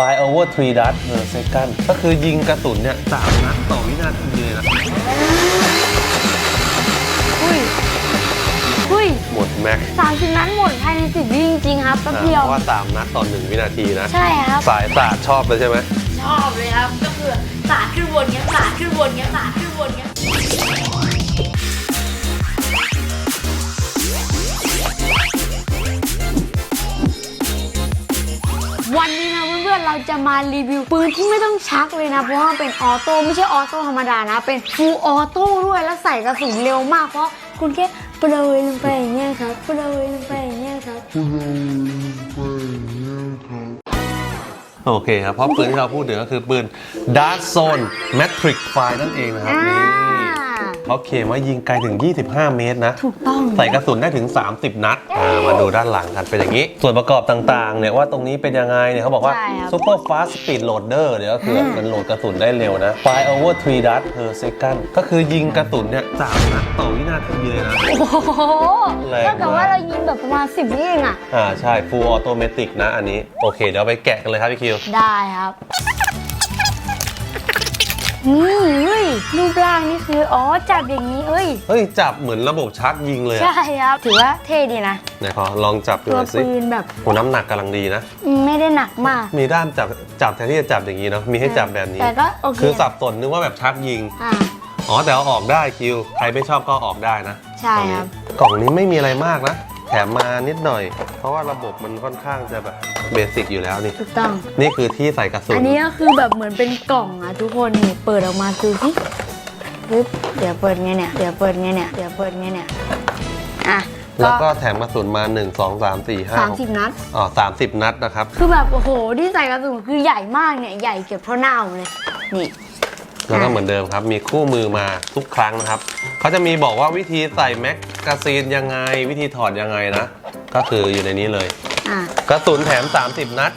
fire over three dart per second ก็คือยิงกระสุนเนี่ยสามนัดต่อวินาทีเลยนะอุ้ยอุ้ยหมดแม็กสามสิบนัดหมดภายในสิบวิจริงๆครับแป๊บอ่าเดียวเพราะว่าสามนัดต่อหนึ่งวินาทีนะ ใช่ครับ สายศาสตร์ชอบเลยใช่ไหม ชอบเลยครับ ก็คือสาดขึ้นวนเงี้ยสาดขึ้นวนเงี้ยสาดขึ้นวนเงี้ย วันนี้นะเพื่อนๆเราจะมารีวิวปืนที่ไม่ต้องชักเลยนะ เพราะว่าเป็นออโต้ไม่ใช่ออโต้ธรรมดานะ เป็นฟูลออโต้ด้วยแล้วใส่กระสุนเร็วมากเพราะคุณแค่โปรยลงไปอย่างเงี้ยครับโปรยลงไปอย่างเงี้ยครับโอเคครับ เพราะปืนที่เราพูดถึงก็คือปืน Dart Zone Matrix Fire นั่นเองนะครับ เขาเคลมว่ายิงไกลถึง 25 เมตรนะ ถูกต้องใส่กระสุนได้ถึง 30 นัดอ่ามาดูด้านหลังกันเป็นอย่างนี้ ส่วนประกอบต่างๆ เนี่ยว่าตรงนี้เป็นยังไงเนี่ยเขาบอกว่า ใช่ครับ Super Fast Speed Loader เนี่ยก็คืออมันโหลดกระสุนได้เร็วนะ Fire over 3 dart per second ก็คือยิงกระสุนเนี่ยสามนัดต่อวินาทีเลยนะ โอ้โหแรงมาก เท่ากับว่าเรายิงแบบประมาณ10วิเองอะอ่าใช่ Full Automatic นะอันนี้ โอเค เดี๋ยวไปแกะกันเลยครับพี่คิว ได้ครับนี่เฮ้ย รูปร่างนี่คือ อ๋อ จับอย่างนี้เอ้ย เฮ้ย จับเหมือนระบบชักยิงเลยอะใช่ครับ ถือว่าเท่ดีนะ ไหนขอลองจับดูตัหวน่อยสิปืนแบบโหน้ำหนักกำลังดีนะ ไม่ได้หนักมาก มีด้ามจับจับแทนที่จะจับอย่างนี้เนาะมีให้จับแบบนี้ แต่ก็โอเค คือสับสนนึกว่าแบบชักยิง อ่า อ๋อแต่เอาออกได้คิว ใครไม่ชอบก็เอาออกได้นะใช่ครับ กล่องนี้ไม่มีอะไรมากนะ แถมมานิดหน่อย เพราะว่าระบบมันค่อนข้างจะแบบเบสิกอยู่แล้วนี่ ถูกต้อง นี่คือที่ใส่กระสุนอันนี้ก็คือแบบเหมือนเป็นกล่องอะทุกคนนี่เปิดออกมาดูสิปึ๊บเดี๋ยวเปิดไงเนี่ยเดี๋ยวเปิดไงเนี่ยเดี๋ยวเปิดไงเนี่ยอะแล้วก็แถมกระสุนมา 1 2 3 4 5สามสิบนัด อ๋อ30 นัดนะครับ คือแบบโอ้โหที่ใส่กระสุนคือใหญ่มากเนี่ยใหญ่เกือบเท่าหน้าผมเลยนี่ แล้วก็เหมือนเดิมครับ มีคู่มือมาทุกครั้งนะครับเขาจะมีบอกว่าวิธีใส่แม็กกาซีนยังไง วิธีถอดยังไงนะ ก็คืออยู่ในนี้เลย อะ กระสุนแถม 30 นัด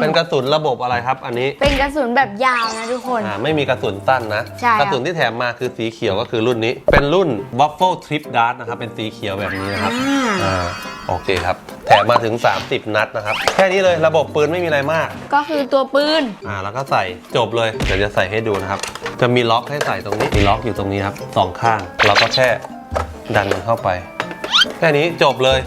เป็นกระสุนระบบอะไรครับ อันนี้เป็นกระสุนแบบยาวนะทุกคน อ่าไม่มีกระสุนสั้นนะ ใช่ครับ กระสุนที่แถมมาคือสีเขียวก็คือรุ่นนี้ เป็นรุ่น Waffle Trip Dart นะครับ เป็นสีเขียวแบบนี้นะครับอ่าอ่า โอเคครับ แถมมาถึง 30 นัดนะครับ แค่นี้เลยระบบปืนไม่มีอะไรมาก ก็คือตัวปืน อ่าแล้วก็ใส่จบเลย เดี๋ยวจะใส่ให้ดูนะครับ จะมีล็อกให้ใส่ตรงนี้มีล็อกอยู่ตรงนี้ครับสองข้าง เราก็แค่ดันมันเข้าไป แค่นี้จบเลย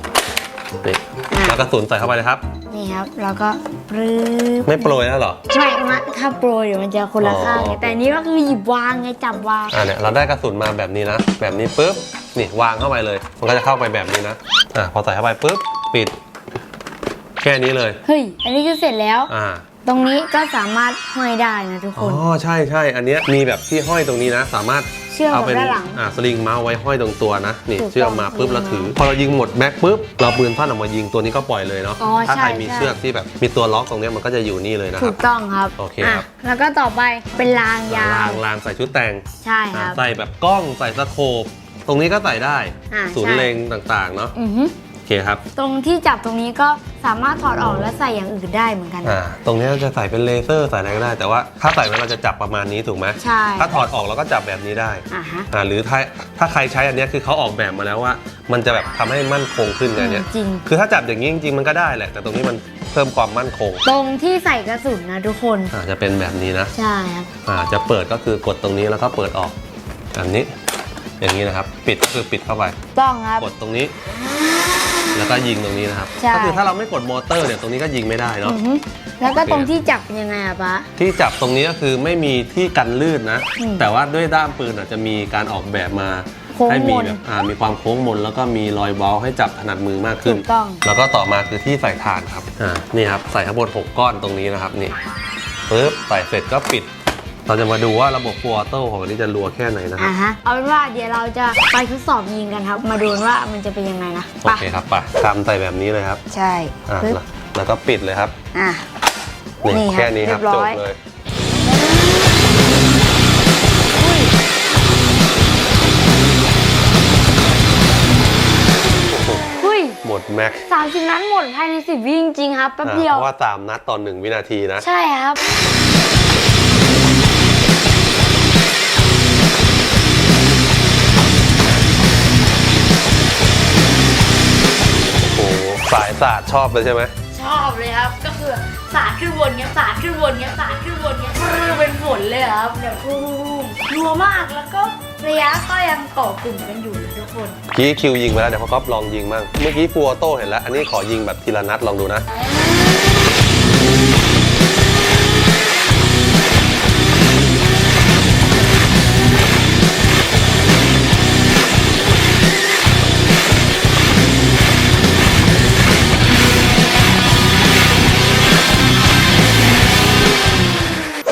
นี่อ่าแล้วกระสุนใส่เข้าไปเลยครับ นี่ครับ แล้วก็ปรื้บไม่โปรยแล้วเหรอไม่มาถ้าโปรยเดี๋ยวมันจะคนละข้างไงอ๋อแต่อันนี้ก็คือหยิบวางไงจับวาง อ่าเนี่ยเราได้กระสุนมาแบบนี้นะ แบบนี้ปุ๊บ นี่วางเข้าไปเลย มันก็จะเข้าไปแบบนี้นะอ่าพอใส่เข้าไปปุ๊บปิด แค่นี้เลยเฮ้ย อันนี้คือเสร็จแล้ว อ่าตรงนี้ก็สามารถห้อยได้นะทุกคอ๋อน ใช่ใช่อันเนี้ยมีแบบที่ห้อยตรงนี้นะ สามารถเชื่อมกับเอาเป็นด้านหลังอ่าสลิงมาไว้ห้อยตรงตัวนะนี่ถูกต้องเชื่อมมาปุ๊บถูกต้แล้อวงถือ พอเรายิงหมดแม็กปุ๊บเราปืนสั้นออกมายิงตัวนี้ก็ปล่อยเลยเนาะอ๋อถ้าใช่ใครมีใช่ เชือกที่แบบมีตัวล็อกตรงเนี้ยมันก็จะอยู่นี่เลยนะคถูรับ กต้องครับโอเคอะครับแล้วก็ต่อไปเป็นรางยาราวงรางใส่ชุดแต่งใช่คอ่ารับ ใส่แบบกล้องใส่สโคป ตรงนี้ก็ใส่ได้ อ่าศูนย์ใช่ เล็งต่างๆเนาะอือฮึโอเคครับตรงที่จับตรงนี้ก็สามารถถอดออกและใส่อย่างอื่นได้เหมือนกัน อ่าตรงนี้เราจะใส่เป็นเลเซอร์ใส่อะไรก็ได้ แต่ว่าถ้าใส่แล้วเราจะจับประมาณนี้ถูกไหมใช่ ถ้าถอดออกเราก็จับแบบนี้ได้อ่าฮะอ่าหรือถ้าถ้าใครใช้อันเนี้ยคือเขาออกแบบมาแล้วว่า มันจะแบบทำให้มั่นคงขึ้นไงเนี่ย จริง คือถ้าจับอย่างนี้จริงๆ มันก็ได้แหละ แต่ตรงนี้มันเพิ่มความมั่นคงตรงที่ใส่กระสุนนะทุกคนอ่าจะเป็นแบบนี้นะใช่ครับอ่าจะเปิดก็คือกดตรงนี้แล้วก็เปิดออกแบบนี้ อย่างนี้นะครับ ปิดก็คือปิดเข้าไปต้องครับ กดตรงนี้ แล้วก็ยิงตรงนี้นะครับใช่ ก็คือถ้าเราไม่กดมอเตอร์เนี่ยตรงนี้ก็ยิงไม่ได้เนาะ อือฮึแล้วก็ตรงที่จับเป็นยังไงอะปะ ที่จับตรงนี้ก็คือไม่มีที่กันลื่นนะ อืมแต่ว่าด้วยด้ามปืนอาจจะมีการออกแบบมาโค้งให้มีมนแบบอ่ามีความโค้งมน แล้วก็มีรอยเว้าให้จับถนัดมือมากขึ้น ถูกต้อง แล้วก็ต่อมาคือที่ใส่ถ่านครับอ่านี่ครับใส่ทั้งหมด6ก้อนตรงนี้นะครับนี่ปึ๊บใส่เสร็จก็ปิด เราจะมาดูว่าระบบฟูออโต้ของอันนี้จะรัวแค่ไหนนะครัอ่าบฮะ เอาเป็นว่าเดี๋ยวเราจะไปทดสอบยิงกันครับ มาดูว่ามันจะเป็นยังไงนะโอไปเคครับไปคำใส่แบบนี้เลยครับใช่อ่าปึ๊บแล้วแล้วก็ปิดเลยครับอะ นี่นี่ครับแค่นี้ครับเรียบร้จอบยเลยอุ้ยอุ้ยหมดแม็กสามสิบนัดหมดภายในสิบวิจริงๆครับแป๊บอ่าเดียว เพราะว่าสามนัดต่อหนึ่งวินาทีนะ ใช่ครับ สายศาสตร์ชอบเลยใช่ไหมชชอบเลยครับ ก็คือสาดขึ้นบนเงี้ยสาดขึ้นบนเงี้ยสาดขึ้นบนเงี้ยคือเป็นฝนเลยครับเดี๋ยวทุ่มรัวมากแล้วก็ระยะก็ยังเกาะกลุ่มกันอยู่นะทุกคนกี้คิวยิงไปแล้วเดี๋ยวพ่อก๊อฟลองยิงมั่งเมื่อกี้ฟูออโต้เห็นแล้ว อันนี้ขอยิงแบบทีละนัดลองดูนะ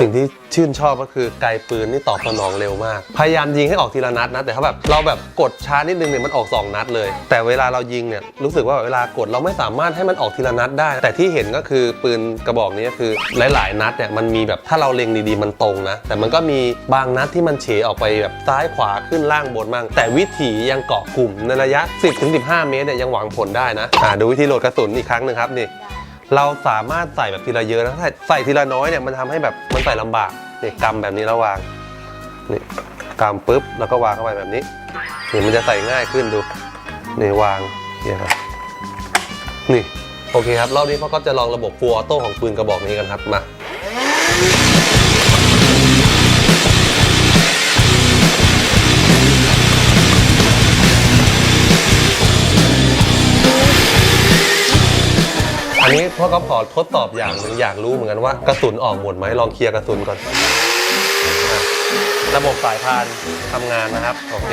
สิ่งที่ชื่นชอบก็คือไกลปืนนี่ตอบสนองเร็วมาก พยายามยิงให้ออกทีละนัดนะ แต่ถ้าแบบเราแบบกดช้านิดนึงเนี่ยมันออก 2 นัดเลย แต่เวลาเรายิงเนี่ยรู้สึกว่าเวลากดเราไม่สามารถให้มันออกทีละนัดได้ แต่ที่เห็นก็คือปืนกระบอกนี้คือหลาย ๆ นัดเนี่ยมันมีแบบถ้าเราเล็งดีๆมันตรงนะ แต่มันก็มีบางนัดที่มันเฉออกไปแบบซ้ายขวาขึ้นล่างบนบ้างแต่วิถียังเกาะกลุ่มในระยะ 10-15 เมตรเนี่ยยังหวังผลได้นะอ่าดูวิธีโหลดกระสุนอีกครั้งหนึ่งครับนี่ เราสามารถใส่แบบทีละเยอะนะถ้าใส่ทีละน้อยเนี่ยมันทำให้แบบมันใส่ลำบากนี่กำแบบนี้แล้ววางนี่กำปุ๊บแล้วก็วางเข้าไปแบบนี้นี่มันจะใส่ง่ายขึ้นดูนี่วางเนี่ยครับนี่โอเคครับรอบนี้พ่อก็จะลองระบบฟูออโต้ของปืนกระบอกนี้กันครับมา อันนี้พ่อก็ขอทดสอบอย่างหนึ่งอยากรู้เหมือนกันว่ากระสุนออกหมดไหมลองเคลียร์กระสุนก่อนอะระบบสายพานทำงานนะครับโอเค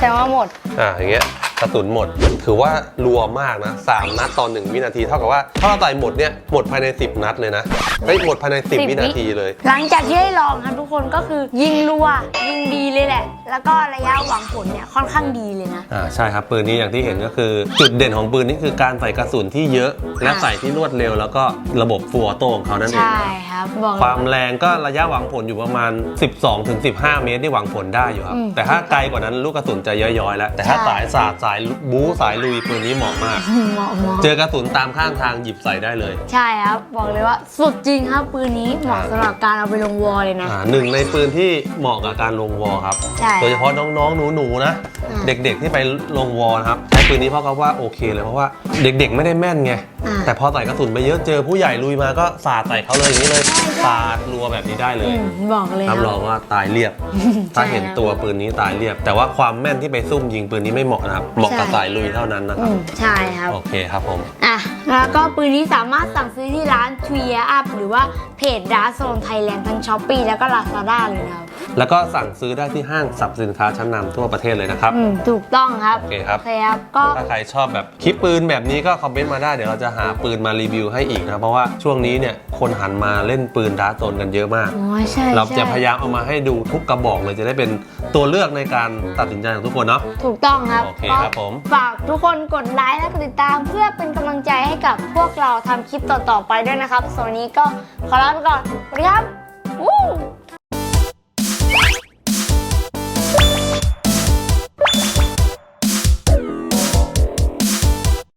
แต่ว่าหมดอ่าอย่างเงี้ย กระสุนหมด ถือว่ารัวมากนะสามนัดต่อหนึ่งวินาทีเท่ากับว่าถ้าเราใส่หมดเนี่ยหมดภายใน 10 นัดเลยนะเฮ้ยหมดภายใน10 10 วินาทีเลย หลังจากที่ได้ลองครับทุกคนก็คือยิงรัวยิงดีเลยแหละ แล้วก็ระยะหวังผลเนี่ยค่อนข้างดีเลยนะ อ่าใช่ครับปืนนี้อย่างที่เห็นก็คือจุดเด่นของปืนนี่คือการใส่กระสุนที่เยอะและใส่ที่รวดเร็ว แล้วก็ระบบฟูออโต้ของเขานั่นเองใช่ครับบอกเลย ความแรงก็ระยะหวังผลอยู่ประมาณ 12-15 เมตรที่หวังผลได้อยู่ครับอืมแต่ถ้าไกลกว่านั้นลูกกระสุนจะย้อยๆแล้วแต่ถ้าใช่ สายสาดสายบู๊สายลุยปืนนี้เหมาะมาก เหมาะเหมาะเจอกระสุนตามข้างทางหยิบใส่ได้เลย ใช่ครับ บอกเลยว่าสุดจริงครับ ปืนนี้เหมาะสำหรับการเอาไปลงวอลเลยนะ อ่าหนึ่งในปืนที่เหมาะกับการลงวอลครับ ใช่โดยเฉพาะน้องๆหนูๆนะ อ่า เด็กๆที่ไปลงวอลนะครับใช้ปืนนี้เพราะเขาว่าโอเคเลยเพราะว่าเด็กๆไม่ได้แม่นไงอ่า แต่พอใส่กระสุนไปเยอะเจอผู้ใหญ่ลุยมาก็สาดใส่เขาเลยอย่างนี้เลยใช่ใช่สาดรัวแบบนี้ได้เลอืยมบอกเลยครัรับบรองว่าตายเรียบ ถ้าเห็นครับตัวปืนนี้ตายเรียบ แต่ว่าความแม่นที่ไปซุ่มยิงปืนนี้ไม่เหมาะนะครับเหมาะกับใช่สายลุยเท่านั้นนะคอืรับมใช่ครับโอเคครับผมอะแล้วก็ปืนนี้สามารถสั่งซื้อที่ร้าน t r e e Up หรือว่าเพจดาร์โซนไทยแลนด์ทั้งช้อปปีแล้วก็ Lazada เลยนะครับ แล้วก็สั่งซื้อได้ที่ห้างสรรพสินค้าชั้นนำทั่วประเทศเลยนะครับ อืมถูกต้องครับโอเคครับโอเคครับก็ถ้าใครชอบแบบคลิปปืนแบบนี้ก็คอมเมนต์มาได้เดี๋ยวเราจะหาปืนมารีวิวให้อีกนะเพราะว่าช่วงนี้เนี่ยคนหันมาเล่นปืนดาร์ตโตนกันเยอะมาก โอ้ยใช่เราจะใช่พยายามเอามาให้ดูทุกกระบอกเลยจะได้เป็นตัวเลือกในการตัดสินใจของทุกคนเนาะ ถูกต้องครับโอเคครับผม ฝากทุกคนกดไลค์และกดติดตามเพื่อเป็นกำลังใจให้กับพวกเราทำคลิปต่อๆไปด้วยนะครับส่วนวันนี้ก็ขอลาไปก่อนสวัสดีครับวู้